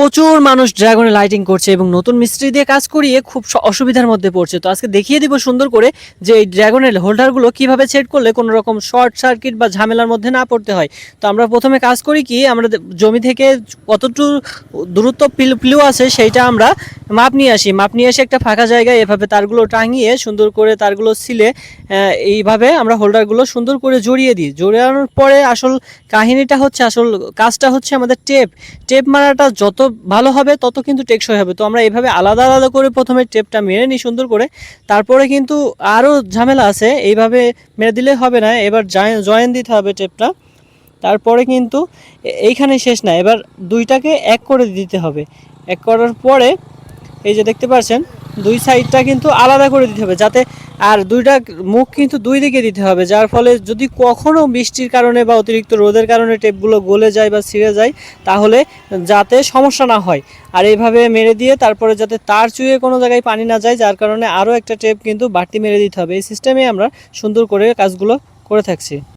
প্রচুর মানুষ ড্রাগনে লাইটিং করছে এবং নতুন মিস্ত্রি দিয়ে কাজ করিয়ে খুব অসুবিধার মধ্যে পড়ছে। তো আজকে দেখিয়ে দিব সুন্দর করে যে এই ড্রাগনের হোল্ডারগুলো কীভাবে সেট করলে কোনো রকম শর্ট সার্কিট বা ঝামেলার মধ্যে না পড়তে হয়। তো আমরা প্রথমে কাজ করি কি, আমরা জমি থেকে কতটুকু দূরত্ব পিল আছে, সেইটা আমরা মাপ নিয়ে আসি, মাপ নিয়ে এসে একটা ফাঁকা জায়গায় এভাবে তারগুলো টাঙিয়ে সুন্দর করে তারগুলো সিলে এইভাবে আমরা হোল্ডারগুলো সুন্দর করে জড়িয়ে দিই। জড়ানোর পরে আসল কাহিনীটা হচ্ছে, আসল কাজটা হচ্ছে আমাদের টেপ। টেপ মারাটা যত ভালো হবে, তত কিন্তু টেকসই হবে। তো আমরা এইভাবে আলাদা আলাদা করে প্রথমে টেপটা মেরে নিই সুন্দর করে। তারপরে কিন্তু আরও ঝামেলা আছে, এইভাবে মেরে দিলে হবে না, এবার জয়েন দিতে হবে টেপটা। তারপরে কিন্তু এইখানে শেষ না, এবার দুইটাকে এক করে দিতে হবে। এক করার পরে এই যে দেখতে পাচ্ছেন দুই সাইডটা কিন্তু আলাদা করে দিতে হবে যাতে আর দুইটা মুখ কিন্তু দুই দিকে দিতে হবে, যার ফলে যদি কখনও বৃষ্টির কারণে বা অতিরিক্ত রোদের কারণে টেপগুলো গলে যায় বা ছিঁড়ে যায়, তাহলে যাতে সমস্যা না হয়। আর এইভাবে মেরে দিয়ে তারপরে যাতে তার চুয়ে কোনো জায়গায় পানি না যায়, যার কারণে আরও একটা টেপ কিন্তু বাড়তি মেরে দিতে হবে। এই সিস্টেমে আমরা সুন্দর করে কাজগুলো করে থাকছি।